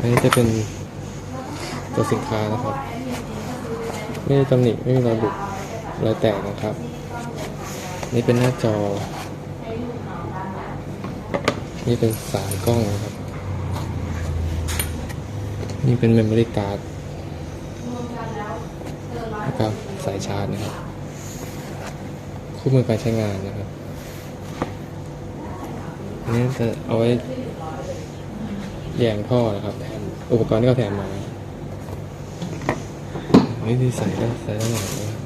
อันนี้จะเป็นตัวสินค้านะครับ ไม่มีตำหนิไม่มีรอยบุบรอยแตกนะครับ นี่เป็นหน้าจอ นี่เป็นสายกล้องนะครับ นี่เป็น memory card นะครับสายชาร์จนะครับ คู่มือการใช้งานนะครับอันนี้จะเอาไว้ แยงท่อนะครับแถมอุปกรณ์ที่เขาแถมมานี่ที่ใส่ได้ใส่ได้หน่อยนะครับ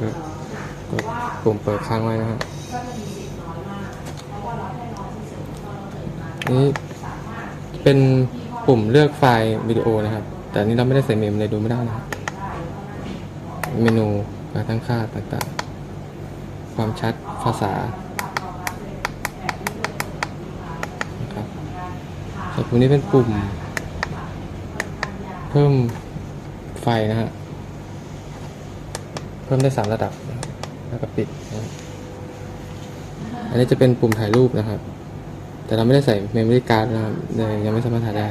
กด ปุ่มเปิดค้างไว้นะครับนี่เป็นปุ่มเลือกไฟล์วิดีโอนะครับ แต่อันนี้เราไม่ได้ใส่เมมเลยดูไม่ได้นะครับเมนูการตั้งค่าต่างๆ ความชัดภาษานะครับส่วนปุ่มนี้เป็นปุ่ม เพิ่มไฟนะฮะ เพิ่มได้สามระดับนะครับ แล้วก็ปิดนะอันนี้จะเป็นปุ่มถ่ายรูปนะครับ แต่เราไม่ได้ใส่เมมโมรี่การ์ดนะครับเลยยังไม่สามารถถ่ายได้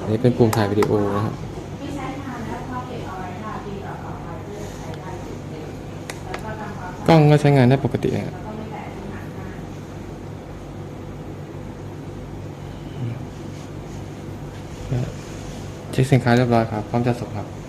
อันนี้เป็นปุ่มถ่ายวิดีโอนะครับกล้องก็ใช้งานได้ปกตินะครับเช็คสินค้าเรียบร้อยครับ พร้อมจะส่งครับ